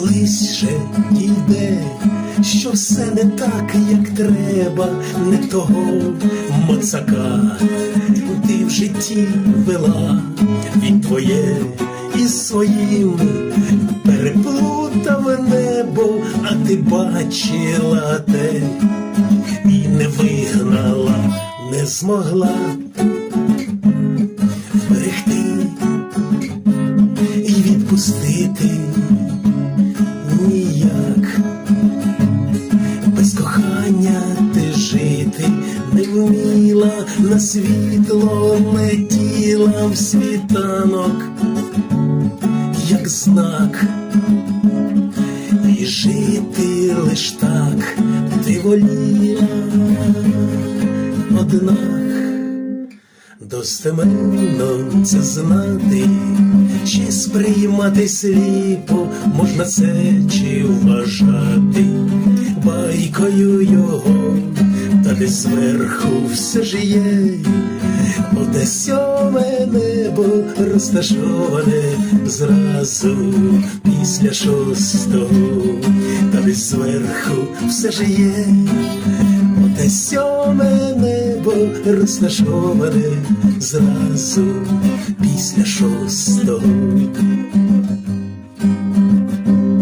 колись ще дійде, що все не так, як треба, не того моцака ти в житті вела, він твоє із своїм переплутав небо, а ти бачила те. І не вигнала, не змогла і відпустити ніяк. Без кохання ти жити не вміла, на світло летіла в світанок, як знак, і жити лиш так ти воліла, однак достеменно це знати, чи сприймати сліпо, можна це чи вважати? Байкою його, та десь зверху все ж є, оте сьоме небо розташоване зразу після шостого, та десь зверху все ж є. Оте сьоме небо розташоване зразу після шостого.